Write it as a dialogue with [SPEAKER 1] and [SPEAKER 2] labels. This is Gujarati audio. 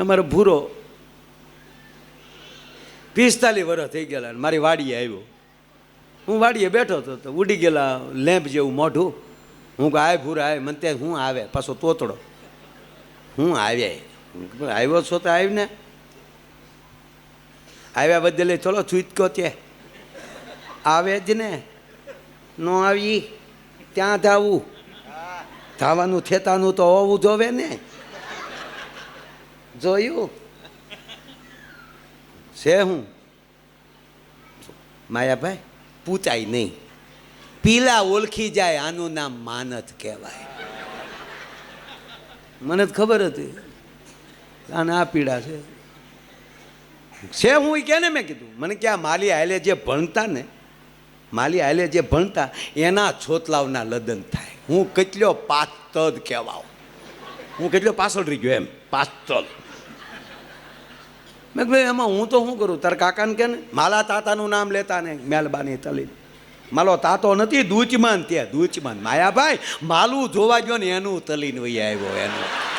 [SPEAKER 1] અમારો ભૂરો પિસ્તાલીસ વર્ષ થઈ ગયેલા મારી વાડીએ આવ્યો. હું વાડીએ બેઠો હતો તો ઉડી ગયેલા લેમ્પ જેવું મોઢું. હું કે આય ભૂરા, આય. મને ત્યાં હું આવે? પાછો તોતડો. હું આવ્યા. આવ્યો છો તો આવીને. આવ્યા બદલે ચલો છૂટકો ત્યાં. આવે જ ને. ન આવી. ત્યાં ધાવું ધાવાનું, થેતાનું તો હોવું જોવે ને. જોયું? છે હું? માયાભાઈ, પૂછાય નહીં. પીલા ઓળખી જાય આનું નામ માનત કહેવાય. મને જ ખબર હતી. આને આ પીડા છે. છે હું કે ને મેં કીધું? મને કે આ માલી આયલે જે ભણતા ને, માલી આયલે જે ભણતા, એના છોતલાવના લદન થાય. હું કેટલો પાસ્તદ કહેવાઉં. હું કેટલો પાછળ રહી ગયો એમ પાસ્તલ મેં ભાઈ એમાં હું તો શું કરું? તાર કાકાને કે ને? માલા તાતાનું નામ લેતા ને મહેલબાની તલી માલો, તાતો નથી, દૂચમાન ત્યાં, દૂચમાન. માયાભાઈ, માલું જોવા ગયો ને એનું તલીને વહી આવ્યો એનું.